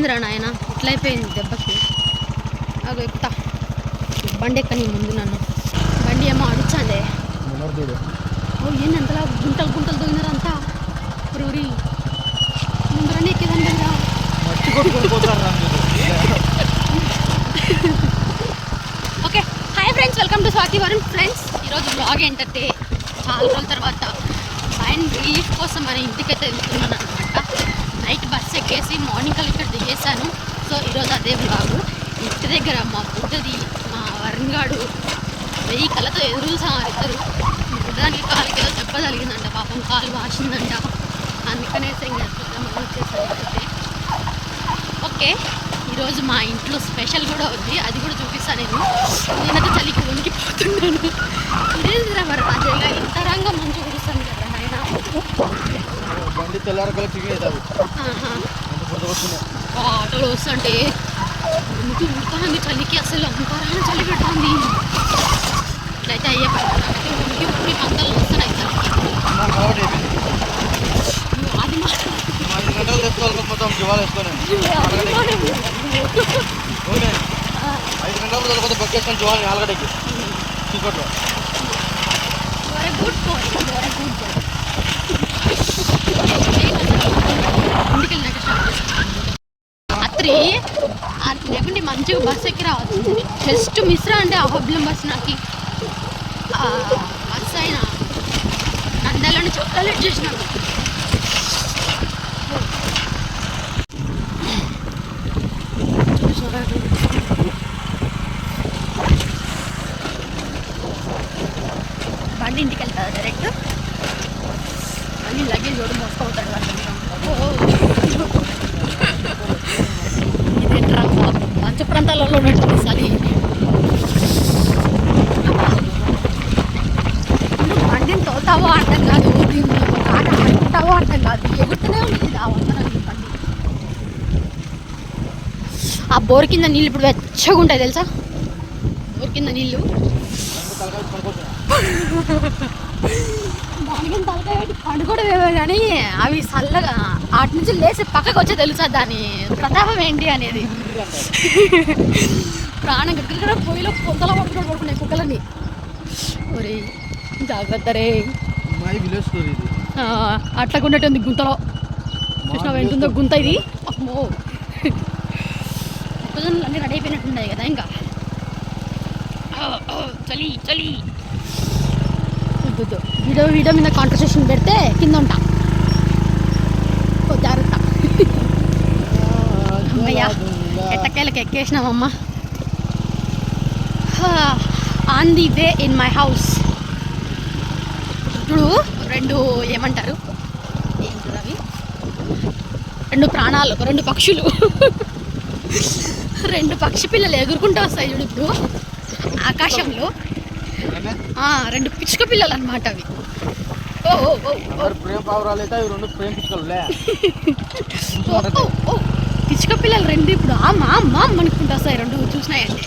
అయిపోయిందిరా నాయన. ఇట్లా అయిపోయింది దెబ్బకి. అగో ఎక్కుతా. బండి ఎక్కని ముందు నన్ను. బండి ఏమో అడుచాండే ఓ ఏంది అంతలా గుంటలు గుంటలు దొగినారంతా ఊరి ముందరనే ఎక్కేదండి రా మట్టి కొట్టుకొని పోతారు రా మీరు. Okay hi friends welcome to Swathi Varun. Friends ఈరోజు బ్లాగ్ ఏంటంటే చాలా రోజుల తర్వాత మైండ్ రిలీఫ్ కోసం మన ఇంటికైతే వెళ్తున్నాను అనమాట నైట్ బస్ ఎక్కేసి మార్నింగ్ కల్లా ఇక్కడ దిగేశాను. సో ఈరోజు అదే బ్లాగు ఇంటి దగ్గర మా బుడ్డది మా వరంగాడు వెయ్యి కళ్ళతో ఎదురు ఇద్దరు. బుడ్డదానికి కాలుకి ఏదో చెప్పగలిగిందంట పాపం కాలు వాసిందంట. అందుకనేసి ఇంకా వచ్చేసాను ఓకే ఈరోజు మా ఇంట్లో స్పెషల్ కూడా ఉంది. అది కూడా చూపిస్తాను నేను. నేనైతే చలికి వణికిపోతున్నాను. ఇదేంటిరా మరి? రాజయ్య ఇంత రంగా మంచి కురుస్తాను కదా ఆయన బండి తెల్లారకల్లా చికెన్ అవుతుంది ఆటోలు వస్తుంటే ఉనికి ఉడుకుతుంది చలికి అసలు అంతరాన చలి పెడుతుంది ఇట్లయితే అయ్యే పని నాకైతే ఉనికి ఉనికి మంటలు వస్తున్నాయి అది మాత్రం గంటలు తెచ్చుకోవాలి మొత్తం జీవాలు వేసుకొని ఓకే ఐదు గంటలకు తొలగిపోతే బొక్కేసుకొని జీవాలు ఆలగడ్డకి. చీకట్లో. మంచిగా బస్ ఎక్కి రావచ్చు. జస్ట్ మిశ్రా అంటే అహబ్లం బస్ నాకు. బస్ అయినా నందలని చాలా లేట్ చేసినాను బండి ఇంటికి వెళ్తారా డైరెక్ట్ మళ్ళీ లగేజ్ కూడా మోసుకోతాడు ఇదేంట్రా మంచు ప్రాంతాలలో ఉన్నట్టు చలి నువ్వు బండిని తోతావో అర్థం కాదు దీన్ని ఒక ఆట ఆడుకుంటావో అర్థం కాదు ఎగురుతూనే ఉంది ఆ వందన ఆ బోర్ కింద నీళ్ళు ఇప్పుడు వెచ్చగా ఉంటాయి తెలుసా? బోర్ కింద నీళ్ళు. తలకాయ తలకాయ పెట్టి పండుకోవడమేమో కానీ అవి చల్లగా అటు నుంచి లేచి పక్కకు వచ్చే తెలుసా దాని ప్రతాపం ఏంటి అనేది? ప్రాణం గట్టిగా పొయ్యిలో పొంతలో పట్టుకొని పడుకున్నాయి కుక్కలని ఒరే జాగ్రత్త రే. మై విలేజ్ స్టోరీ ఇది. అట్లా ఉన్నట్టుంది గుంతలో. చూసినా వెంటుందో గుంత ఇది? అమ్మో. మొక్కజొన్నలు అన్నీ రెడీ అయిపోయినట్టున్నాయి కదా ఇంకా. చలి చలి. వద్దు. వీడియో వీడియో మీద కాన్వర్సేషన్ పెడితే కింద ఉంటా. జాగ్రత్త. అమ్మయ్యా ఎట్టకేళ్ళకి ఎక్కేసినామమ్మా on the way in my house ఇప్పుడు రెండు ఏమంటారు ఏంటి అవి రెండు ప్రాణాలు రెండు పక్షులు రెండు పక్షి పిల్లలు ఎగురుకుంటూ వస్తాయి చూడు ఇప్పుడు ఆకాశంలో రెండు పిచ్చుక పిల్లలు అనమాట అవి రెండు. పిచ్చుక పిల్లలు రెండు ఇప్పుడు అమ్మ అమ్మ అనుకుంటూ వస్తాయి రెండు చూసినాయండి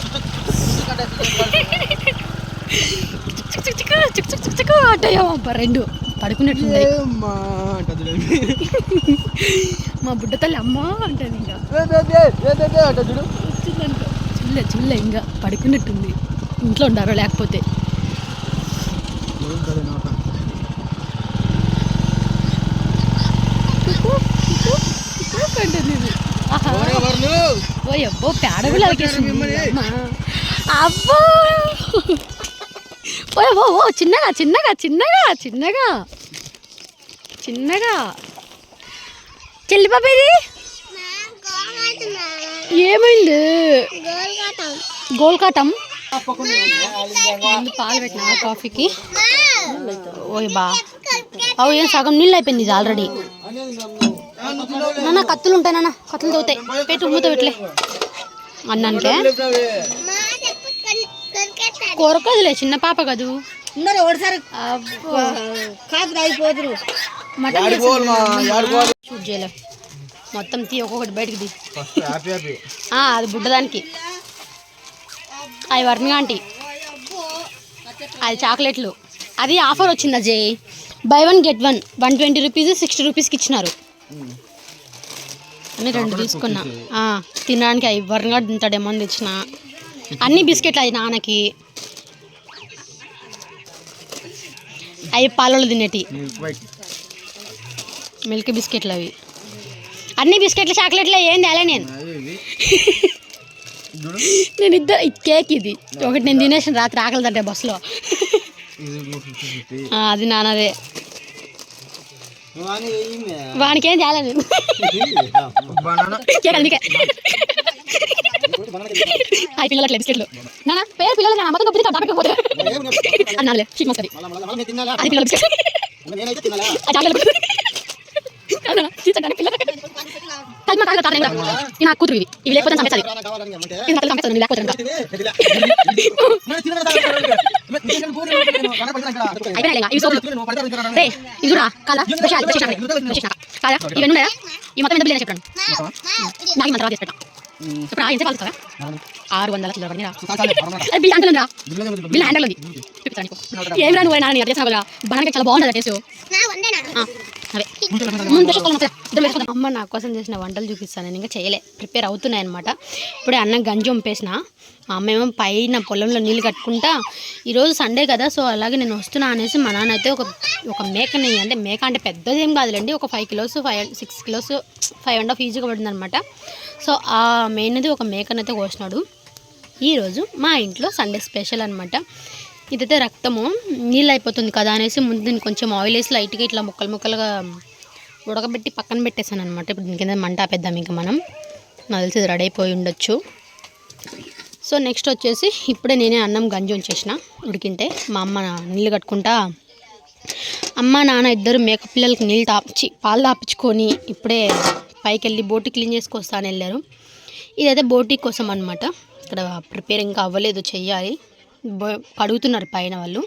చిక్ చిక్ చిక్ చిక్ చిక్ చిక్ చిక్ అంటాయమ్మా రెండు అంటది మా బుడ్డ తల్లి అమ్మ అంటది ఇంకా. చిల్ల చిల్ల ఇంకా. పడుకున్నట్టుంది. ఇంట్లో ఉండారో లేకపోతే. ఓ అబ్బో పేడ కూడా. అబ్బో. ఓ ఓ ఓ చిన్నగా చిన్నగా చిన్నగా చిన్నగా చిన్నగా. చెల్లి ఇది? ఏమైంది? గోల్కాటం. పాలు పెట్టినా కాఫీకి? ఓయ్ బా. అవు ఏం సగం నీళ్ళు అయిపోయింది ఇది ఆల్రెడీ నాన్న కత్తులు ఉంటాయి నాన్న. కత్తులు తవ్వుతాయి పెట్టి ఉమ్ముతో పెట్టలే. అన్నానికే. కోరకదులే చిన్న పాప కదూ? ఒకసారి. కాదు అయిపోతురు మటన్ షూట్ చేయలే. మొత్తం తీ ఒక్కొక్కటి బయటికి తీ. అది బుడ్డదానికి. అది వర్మి ఆంటీ. అది చాక్లెట్లు. అది ఆఫర్ వచ్చింది Ajay buy one get one one twenty rupees sixty రూపీస్కి ఇచ్చినారు. అని రెండు తీసుకున్నా. ఆ, తినడానికి అవి వరంగా తింటాడేమో అని తెచ్చిన. అన్ని బిస్కెట్లు అవి నాన్నకి. అవి పాలలో తినేటి. మిల్క్ బిస్కెట్లు అవి. అన్ని బిస్కెట్లు చాక్లెట్లు ఏం తేలే నేను? నేను ఇద్దరు కేక్ ఇది. ఒకటి నేను తినేసిన రాత్రి ఆకలి తట్టే బస్సులో. అది నాన్నదే. వానికి ఏం తేలే నేను? అందుకే. అవి పిల్లలు అట్లా బిస్కెట్లు. నాన్న పేరు పిల్లలు నా మొత్తం కప్పితే దాపకపోతే అన్నాలే చీక్ వస్తుంది అది పిల్లల బిస్కెట్ అది చాక్లెట్ అవునా? చీచడానికి పిల్లలు కలిమ కాదు తాత నేను నాకు కూతురు ఇవి లేకపోతే ఇది నాకు లేకపోతే. అయిపోయినా ఇవి సోపులు. ఇది కాదా. కాదా ఇవన్నీ ఉన్నాయా? ఈ మొత్తం ఎంత బిల్లు చెప్పాను నాకు మంత్రం చేసి పెట్టా. ఇప్పుడు ఎంత కదా ఆరు వందల కిలో అది బిల్ అంకల్ ఉందా బిల్ హ్యాండల్ ఉంది చూపిస్తాను నీకు. ఏం రా నువ్వు నాన్న నేను చేసిన కదా బనానికి చాలా బాగుంటుంది టేస్ట్ అదే. అమ్మ నా కోసం చేసిన వంటలు చూపిస్తాను. నేను ఇంకా చేయలే. ప్రిపేర్ అవుతున్నాయి అనమాట ఇప్పుడే అన్నం గంజి వంపేసిన. మా అమ్మ ఏమో పైన పొలంలో నీళ్ళు కట్టుకుంటా ఈరోజు సండే కదా సో అలాగే నేను వస్తున్నా అనేసి మా నాన్న అయితే ఒక ఒక మేకని అంటే మేక అంటే పెద్దది ఏం కాదులేండి. ఒక five kilos five six kilos five and half ఈజీగా పడుతుంది అనమాట సో ఆ మెయిన్ది ఒక మేకనైతే కోసినాడు. ఈరోజు మా ఇంట్లో సండే స్పెషల్ అనమాట ఇదైతే రక్తము నీళ్ళు అయిపోతుంది కదా అనేసి ముందు దీన్ని కొంచెం ఆయిల్ వేసి లైట్గా ఇట్లా ముక్కలు ముక్కలుగా ఉడకబెట్టి పక్కన పెట్టేశాను అనమాట ఇప్పుడు దీని కింద మంట ఆపేద్దాం ఇంకా మనం. నాకు తెలిసి ఇది రెడీ అయిపోయి ఉండొచ్చు. సో నెక్స్ట్ వచ్చేసి ఇప్పుడే నేనే అన్నం గంజి ఉంచేసిన ఉడికింటే. మా అమ్మ నీళ్ళు కట్టుకుంటా అమ్మ నాన్న ఇద్దరు మేక పిల్లలకి నీళ్ళు తాపించి పాలు తాపించుకొని ఇప్పుడే పైకి వెళ్ళి బోటి క్లీన్ చేసుకొస్తాను వెళ్ళారు. ఇదైతే బోటి కోసం అనమాట ఇక్కడ ప్రిపేర్ ఇంకా అవ్వలేదు చెయ్యాలి. కడుగుతున్నారు పైన వాళ్ళు.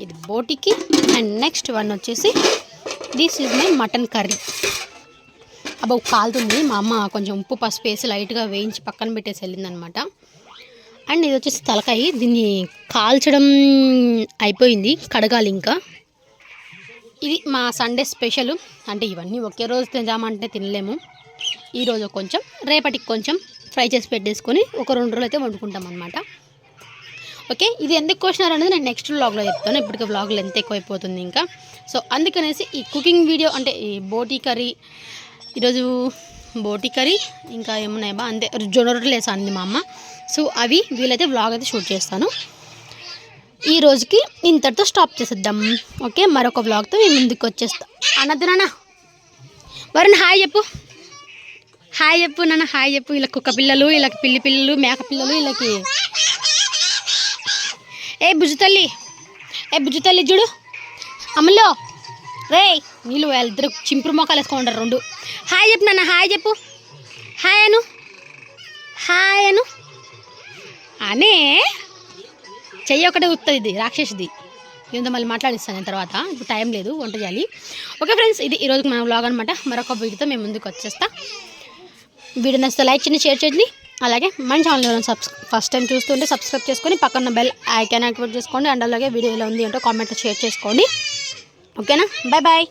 ఇది బోటికి అండ్ నెక్స్ట్ వన్ వచ్చేసి this is my mutton curry. అబ్బా కాలుతుంది. మా అమ్మ కొంచెం ఉప్పు పసుపు వేసి లైట్గా వేయించి పక్కన పెట్టేసి వెళ్ళిందనమాట. అండ్ ఇది వచ్చేసి తలకాయ. దీన్ని కాల్చడం అయిపోయింది. కడగాలి ఇంకా. ఇది మా సండే స్పెషల్. అంటే ఇవన్నీ ఒకే రోజు తిందామంటే తినలేము. ఈరోజు కొంచెం రేపటికి కొంచెం ఫ్రై చేసి పెట్టేసుకొని ఒక రెండు రోజులు అయితే వండుకుంటాం అనమాట ఓకే? ఇది ఎందుకు కోసినారు అనేది నేను నెక్స్ట్ వ్లాగ్లో చెప్తాను. ఇప్పటికే వ్లాగ్లో ఎంత ఎక్కువైపోతుంది ఇంకా. సో అందుకనేసి ఈ కుకింగ్ వీడియో అంటే ఈ బోటీ కర్రీ ఈరోజు బోటీ కర్రీ ఇంకా ఏమున్నాయి బా? అంతే జొన్న రొట్టెలు వేసాను అంది మా అమ్మ. సో అవి వీలైతే వ్లాగ్ అయితే షూట్ చేస్తాను. ఈ రోజుకి ఇంతటితో స్టాప్ చేసేద్దాం. ఓకే? మరొక వ్లాగ్తో మేము ముందుకు వచ్చేస్తా. అన్నద్దు నాన్న. వరుణ్ హాయ్ చెప్పు. హాయ్ చెప్పు నాన్న హాయ్ చెప్పు. ఇలా కుక్క పిల్లలు ఇలా పిల్లి పిల్లలు మేక పిల్లలు వీళ్ళకి ఏ బుజ్జు తల్లి. ఏ బుజ్జుతల్లి చూడు. అమ్మలో రే నీళ్ళు వాళ్ళిద్దరు చింపురు మొక్కలు వేసుకోండారు రెండు. హాయ్ చెప్పు నాన్న హాయ్ చెప్పు. హాయ్ అను. హాయ్ అను. అనే. చెయ్యి ఒకటే ఉత్తది ఇది రాక్షసిది. ఏందో మళ్ళీ మాట్లాడిస్తాను నేను తర్వాత. ఇప్పుడు టైం లేదు వంట చేయాలి. ఓకే ఫ్రెండ్స్ ఇది ఈరోజు మన వ్లాగ్ అనమాట మరొక వీడియోతో మేము ముందుకు వచ్చేస్తాం. వీడియో నచ్చితే లైక్ చేయండి షేర్ చేయండి. అలాగే మన ఛానల్ సబ్స్ ఫస్ట్ టైం చూస్తుంటే సబ్స్క్రైబ్ చేసుకొని పక్కన బెల్ ఐకాన్ యాక్టివేట్ చేసుకోండి. అండ్ అలాగే వీడియో ఎలా ఉంది అంటే కామెంట్లో షేర్ చేసుకోండి. ఓకేనా బాయ్ బాయ్